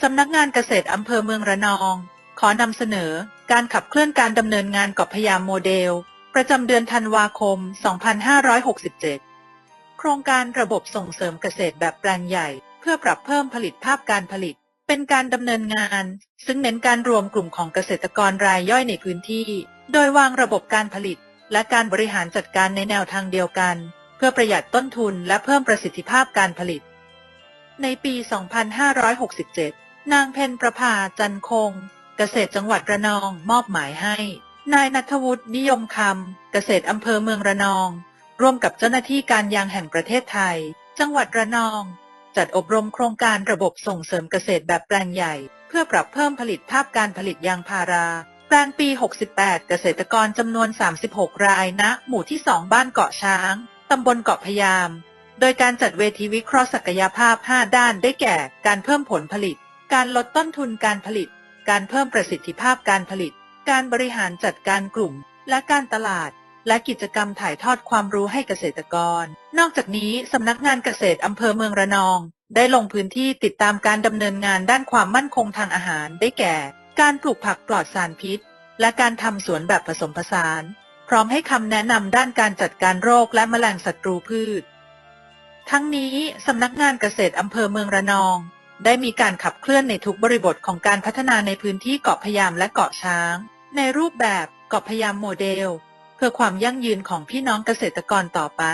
สำนักงานเกษตรอำเภอเมืองระนอง ขอนำเสนอการขับเคลื่อนการดำเนินงานกาะพยามโมเดล ประจำเดือนธันวาคม 2567 โครงการระบบส่งเสริมเกษตรแบบแปลงใหญ่ เพื่อปรับเพิ่มผลิตภาพการผลิต เป็นการดำเนินงาน ซึ่งเน้นการรวมกลุ่มของเกษตรกรรายย่อยในพื้นที่ โดยวางระบบการผลิต และการบริหารจัดการในแนวทางเดียวกัน เพื่อประหยัดต้นทุนและเพิ่มประสิทธิภาพการผลิต ในปี 2567 นางเพนประภาจันคง เกษตรจังหวัดระนองมอบหมายให้ นายนัทวุฒินิยมคำเกษตรอำเภอเมืองระนอง ร่วมกับเจ้าหน้าที่การยางแห่งประเทศไทย จังหวัดระนอง จัดอบรมโครงการระบบส่งเสริมเกษตรแบบแปลงใหญ่ เพื่อปรับเพิ่มผลิตภาพการผลิตยางพาราแปลงปี 68 เกษตรกรจำนวน 36 รายณหมู่ที่ 2 บ้านเกาะช้างตำบลเกาะพยาม โดยการจัดเวทีวิเคราะห์ศักยภาพ 5 ด้านได้แก่ การเพิ่มผลผลิต การลดต้นทุนการผลิต การเพิ่มประสิทธิภาพการผลิต การบริหารจัดการกลุ่ม และการตลาด และกิจกรรมถ่ายทอดความรู้ให้เกษตรกร นอกจากนี้สำนักงานเกษตรอำเภอเมืองระนอง ได้ลงพื้นที่ติดตามการดำเนินงานด้านความมั่นคงทางอาหาร ได้แก่ การปลูกผักปลอดสารพิษ และการทำสวนแบบผสมผสาน พร้อมให้คำแนะนำด้านการจัดการโรคและแมลงศัตรูพืช ทั้งนี้สำนักงานเกษตรอำเภอเมืองระนอง ได้มีการขับเคลื่อนในทุกบริบทของการพัฒนาในพื้นที่เกาะพยามและเกาะช้าง ในรูปแบบเกาะพยามโมเดล เพื่อความยั่งยืนของพี่น้องเกษตรกรต่อไป